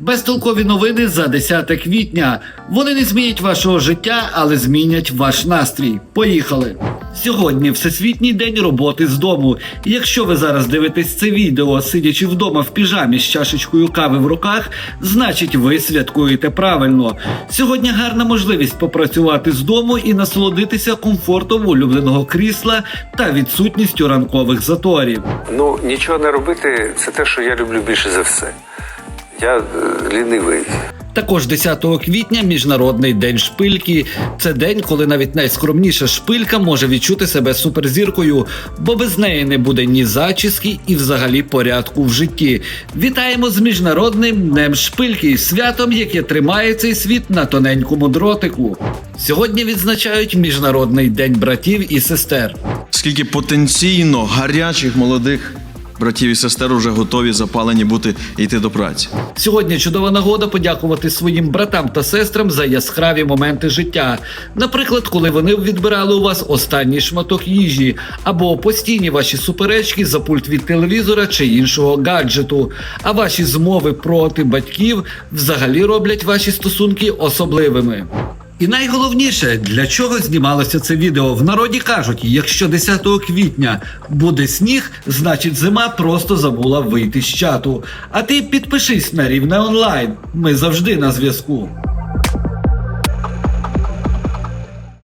Безтолкові новини за 10 квітня. Вони не змінять вашого життя, але змінять ваш настрій. Поїхали! Сьогодні Всесвітній день роботи з дому. Якщо ви зараз дивитесь це відео, сидячи вдома в піжамі з чашечкою кави в руках, значить ви святкуєте правильно. Сьогодні гарна можливість попрацювати з дому і насолодитися комфортом улюбленого крісла та відсутністю ранкових заторів. Ну, нічого не робити це те, що я люблю більше за все. Я е, лінивий. Також 10 квітня міжнародний день шпильки. Це день, коли навіть найскромніша шпилька може відчути себе суперзіркою, бо без неї не буде ні зачіски і взагалі порядку в житті. Вітаємо з міжнародним днем шпильки, святом, яке тримає цей світ на тоненькому дротику. Сьогодні відзначають міжнародний день братів і сестер. Скільки потенційно гарячих молодих братів і сестер уже готові запалені бути йти до праці. Сьогодні чудова нагода подякувати своїм братам та сестрам за яскраві моменти життя. Наприклад, коли вони відбирали у вас останній шматок їжі, або постійні ваші суперечки за пульт від телевізора чи іншого гаджету. А ваші змови проти батьків взагалі роблять ваші стосунки особливими. І найголовніше, для чого знімалося це відео? В народі кажуть, якщо 10 квітня буде сніг, значить зима просто забула вийти з чату. А ти підпишись на рівне онлайн. Ми завжди на зв'язку.